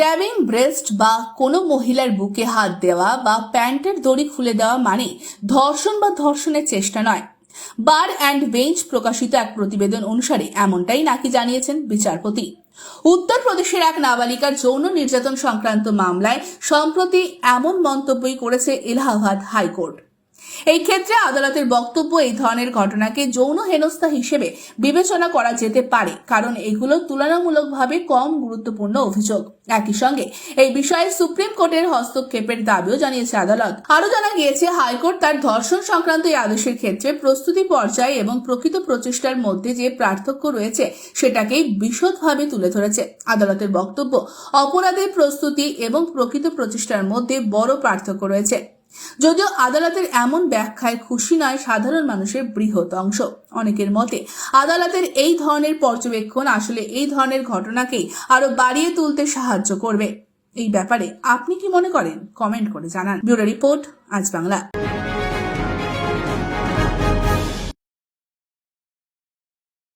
Grabbing breast বা কোনো মহিলার বুকে হাত দেওয়া বা প্যান্টের দড়ি খুলে দেওয়া মানে ধর্ষণ বা ধর্ষণের চেষ্টা নয়। বার অ্যান্ড বেঞ্চ প্রকাশিত এক প্রতিবেদন অনুসারে এমনটাই নাকি জানিয়েছেন বিচারপতি। উত্তরপ্রদেশের এক নাবালিকার যৌন নির্যাতন সংক্রান্ত মামলায় সম্প্রতি এমন মন্তব্যই করেছে এলাহাবাদ হাইকোর্ট। এই ক্ষেত্রে আদালতের বক্তব্য এই ধরনের ঘটনাকে যৌন হেনস্থা হিসেবে বিবেচনা করা যেতে পারে, কারণ এগুলো তুলনামূলকভাবে কম গুরুত্বপূর্ণ অভিযোগ। একই সঙ্গে এই বিষয়ে সুপ্রিম কোর্টের হস্তক্ষেপের দাবিও জানিয়েছে আদালত। আরও জানা গিয়েছে, হাইকোর্ট তার ধর্ষণ সংক্রান্ত এই আদেশের ক্ষেত্রে প্রস্তুতি পর্যায়ে এবং প্রকৃত প্রচেষ্টার মধ্যে যে পার্থক্য রয়েছে সেটাকেই বিশদভাবে তুলে ধরেছে। আদালতের বক্তব্য, অপরাধের প্রস্তুতি এবং প্রকৃত প্রচেষ্টার মধ্যে বড় পার্থক্য রয়েছে। যদিও আদালতের এমন ব্যাখ্যায় খুশি নয় সাধারণ মানুষের বৃহৎ অংশ। অনেকের মতে, আদালতের এই ধরনের পর্যবেক্ষণ আসলে এই ধরনের ঘটনাকেই আরও বাড়িয়ে তুলতে সাহায্য করবে। এই ব্যাপারে আপনি কি মনে করেন? কমেন্ট করে জানান। ব্যুরো রিপোর্ট, আজ বাংলা।